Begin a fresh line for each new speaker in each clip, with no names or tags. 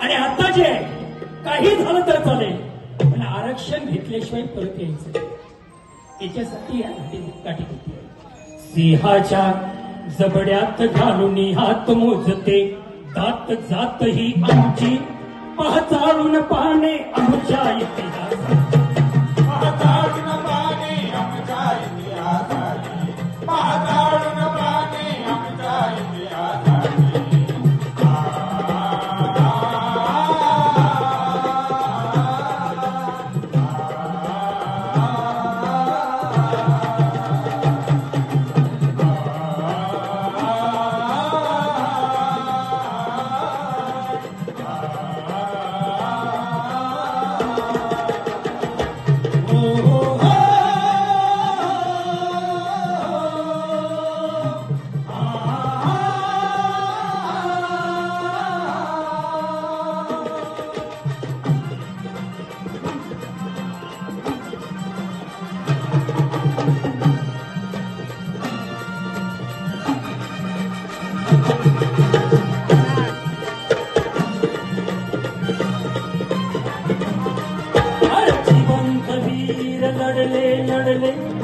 आणि आता जे आहे काही झालं तर चालेल. पण आरक्षण घेतल्याशिवाय परत यायचं याच्यासाठी या गाठी घेतली सिंहाच्या जबड्यात घालून हात मोजते. दात जात ही आमची पाचाळून पाहणे आमच्या इतिहासात.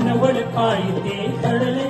ನವಳ ಕಾಯಿತೆ ತಡಲೆ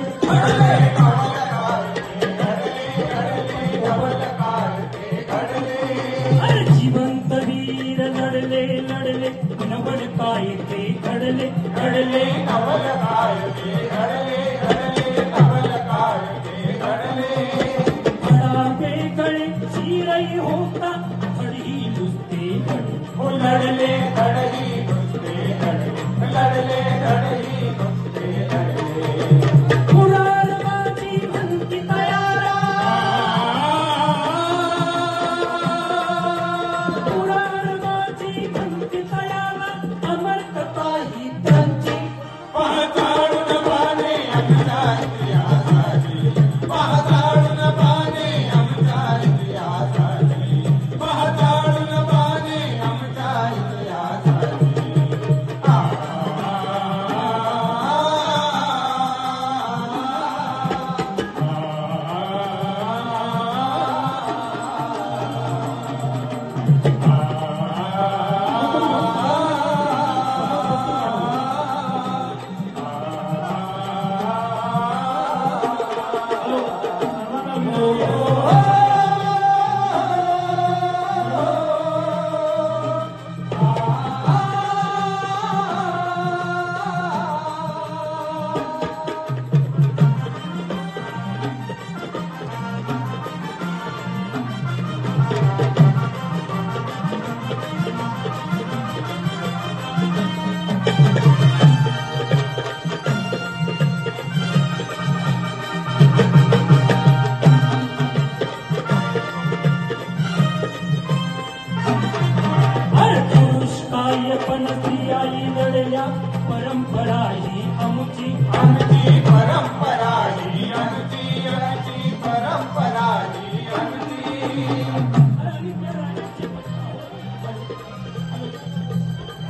पण स्त्रियाई लढल्या परंपरा ही आमची.
आमची परंपरा ही आमची आमची परंपरा ही आमची.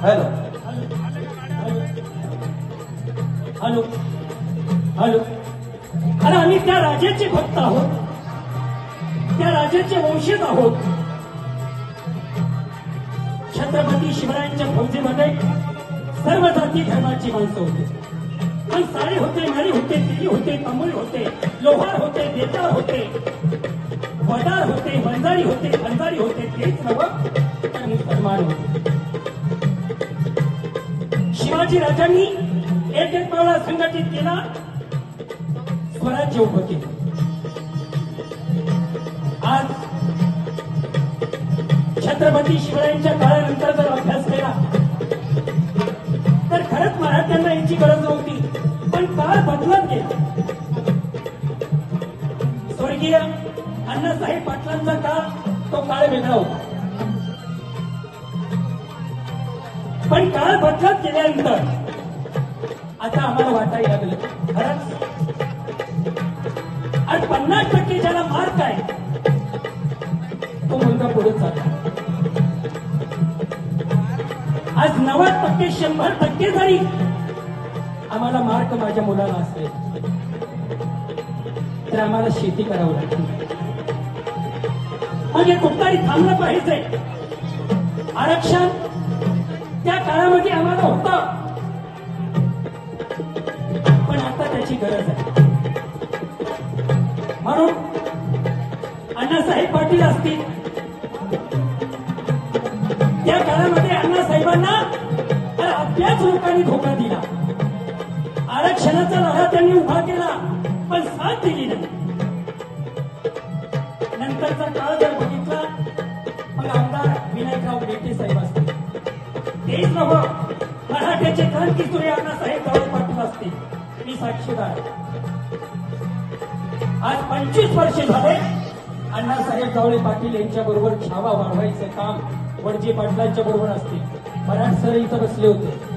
हॅलो. हॅलो. हॅलो. अरे आम्ही त्या राजाचे भक्त आहोत. त्या राजाचे वंशज आहोत. छत्रपती शिवरायांच्या फौजेमध्ये सर्व जाती धर्माची माणसं होती. पण सारे होते नरी होते तिरी होते तांबुळी होते लोहार होते बेताळ होते वडार होते वंजारी होते अंजारी होते तेच नवं तर मुसलमान होते. शिवाजी राजांनी एक एक पावला संघटित केला स्वराज्य उभं केलं. आज छत्रपती शिवरायांच्या काळानंतर जर अभ्यास केला तर खरंच मराठ्यांना याची गरज नव्हती. पण काळ बदलत गेला. स्वर्गीय अण्णासाहेब पाटलांचा काळ तो काळ वेगळा होता. पण काळ बदलत गेल्यानंतर आता आम्हाला वाटायला लागलं खरंच. आज पन्नास टक्के ज्याला मार्क आहे तो मुलगा पुढे चालला. आज नव्वद टक्के शंभर टक्के जरी आम्हाला मार्क माझ्या मुलाला असेल तर आम्हाला शेती करावं लागते म्हणजे कुठतरी थांबलं पाहिजे. आरक्षण त्या काळामध्ये आम्हाला होतं. पण आता त्याची गरज आहे. म्हणून अण्णासाहेब पाटील असतील लोकांना तर आपल्याच लोकांनी धोका दिला. आरक्षणाचा लढा त्यांनी उभा केला पण साथ दिली नाही. नंतरचा काळ जर बघितला मग आमदार विनायकराव मेटे साहेब असतील. तेच नव्हं मराठ्याचे क्रांती क्रांतिसूर्य अण्णासाहेब गावडे पाटील असतील. मी साक्षीदार. आज पंचवीस वर्ष झाले अण्णासाहेब गावडे पाटील यांच्या बरोबर छावा वाढवायचं काम वडजे पाटलांच्या बरोबर असतील मराठ सर इथं बसले होते.